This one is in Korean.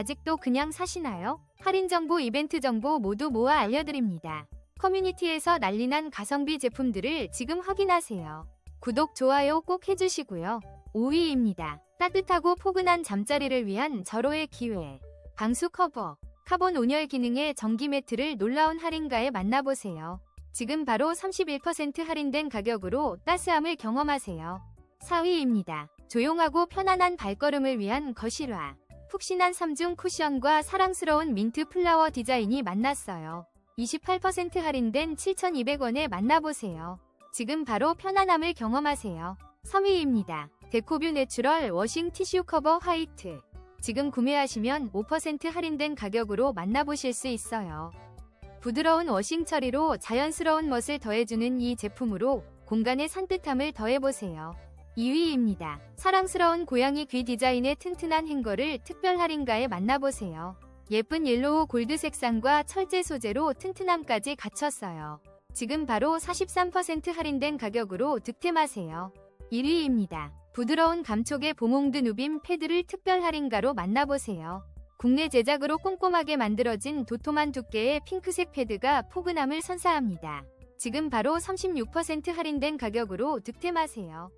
아직도 그냥 사시나요? 할인 정보, 이벤트 정보 모두 모아 알려드립니다. 커뮤니티에서 난리난 가성비 제품들을 지금 확인하세요. 구독, 좋아요 꼭 해주시고요. 5위입니다. 따뜻하고 포근한 잠자리를 위한 절호의 기회. 방수 커버. 카본 온열 기능의 전기 매트를 놀라운 할인가에 만나보세요. 지금 바로 31% 할인된 가격으로 따스함을 경험하세요. 4위입니다. 조용하고 편안한 발걸음을 위한 거실화. 푹신한 3중 쿠션과 사랑스러운 민트 플라워 디자인이 만났어요. 28% 할인된 7,200원에 만나보세요. 지금 바로 편안함을 경험하세요. 3위입니다. 데코뷰 내추럴 워싱 티슈 커버 화이트. 지금 구매하시면 5% 할인된 가격으로 만나보실 수 있어요. 부드러운 워싱 처리로 자연스러운 멋을 더해주는 이 제품으로 공간의 산뜻함을 더해보세요. 2위입니다. 사랑스러운 고양이 귀 디자인의 튼튼한 행거를 특별 할인가에 만나보세요. 예쁜 옐로우 골드 색상과 철제 소재로 튼튼함까지 갖췄어요. 지금 바로 43% 할인된 가격으로 득템하세요. 1위입니다. 부드러운 감촉의 보몽드 누빔 패드를 특별 할인가로 만나보세요. 국내 제작으로 꼼꼼하게 만들어진 도톰한 두께의 핑크색 패드가 포근함을 선사합니다. 지금 바로 36% 할인된 가격으로 득템하세요.